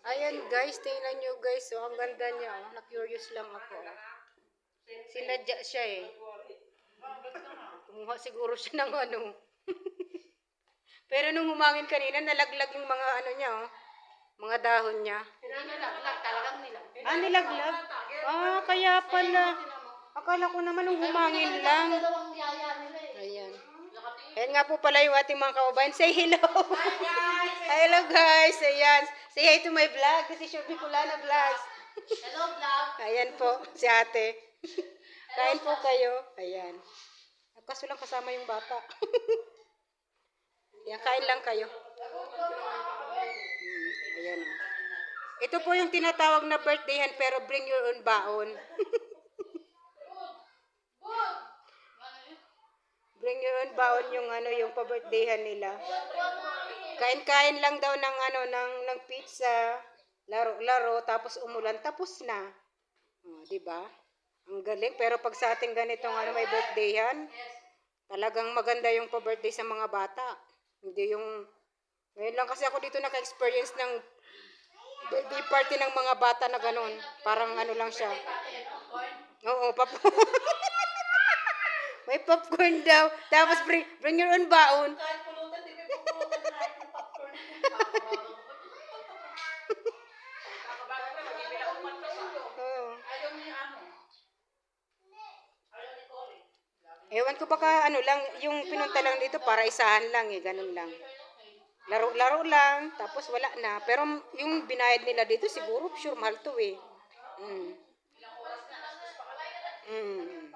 Ayan guys, tingnan nyo guys. So, ang ganda niya. Oh. Na-curious lang ako. oh. Sinadya siya eh. Kumuha siguro siya ng ano. Pero nung humangin kanina, nalaglag yung mga ano niya, oh. Mga dahon niya. Nilaglag talagang nilaglag. Ah, nilaglag? Ah, kaya pala. Akala ko naman nung humangin lang. Eh. Ayan. Ayan nga po pala yung ating mga kaubayan. Say hello. hello guys. Ayan. Say hi to my vlog. This is your Bicolana Vlogs. Hello, vlog. Ayan po, si ate. Kain po kayo. Ayan. Kaso lang kasama yung bata. Ayan, kain lang kayo. Hmm, ayan. Ito po yung tinatawag na birthdayhan pero bring your own baon. bring your own baon yung ano yung pa-birthdayhan nila. Kain-kain lang daw ng ano ng ng pizza, laro-laro tapos umulan tapos na. Oh, 'di ba? Ang galing pero pag sa ating ganitong ano may birthdayhan, talagang maganda yung pa-birthday sa mga bata. Hindi yung ngayon lang kasi ako dito naka-experience ng birthday party ng mga bata na ganun. Parang ano lang siya. Oo, pap May popcorn daw. Tapos bring, bring your own baon. Kahit pulutan, di may pupulutan na kahit ng popcorn. Oo. Ayaw niya ano. Ayaw ni Cory. Ewan ko baka ano lang, yung pinunta lang dito para isahan lang eh, ganun lang. Laro-laro lang, tapos wala na. Pero yung binayad nila dito, siguro sure mahal to eh. Mm. Mm.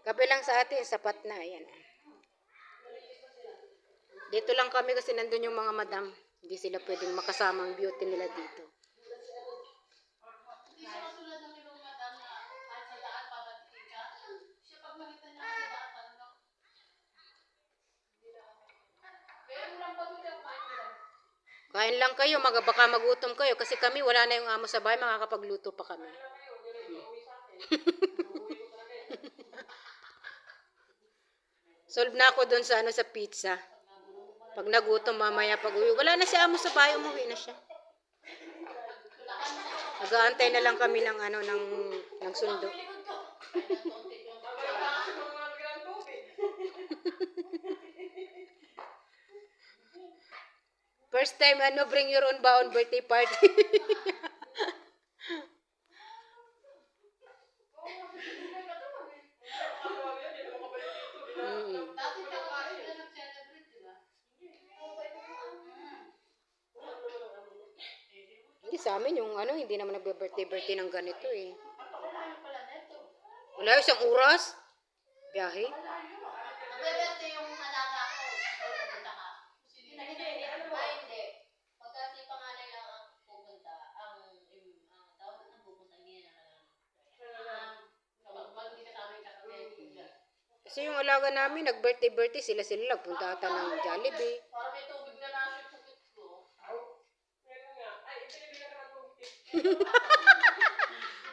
Gabi lang sa atin, sapat na. Ayan. Dito lang kami kasi nandun yung mga madam. Hindi sila pwedeng makasama ang beauty nila dito. Hindi siya katulad ng ibang madam na kahit sa daan pabatiin ka. Siya pag makita niya sa daan, talagang Pero lang pag hindi ako kahit lang. Kain lang kayo, mag baka magutom kayo kasi kami wala na yung amo sa bahay, makakapagluto pa kami. Solve na ako doon sa ano sa pizza. Pag nagutom mamaya pag uwi, wala na si amo sa bahay, umuwi na siya. Nag-aantay na lang kami ng ano ng ng sundo. First time ano bring your own baon birthday party. Hindi sa amin yung ano, hindi naman nagbe-birthday birthday ng ganito eh. Wala isang oras. Biyahe. Magbebente yung alaga ko. Pupunta ka. Hindi, hindi, hindi. Ay, hindi. Pagka si panganay lang ang pupunta, ang, yung, ang tawag na pupunta, hindi na lang. Kapag pag hindi kasama yung kakabente, Kasi yung alaga namin, nag-birthday birthday sila sila nagpunta ata ng Jollibee. Para may tubig na ko.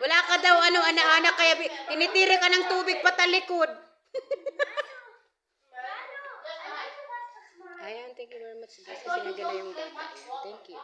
Wala ka daw ano ana-anak kaya tinitira ka ng tubig patalikod. Ayan, thank you very much. Kasi na yung bata. Thank you.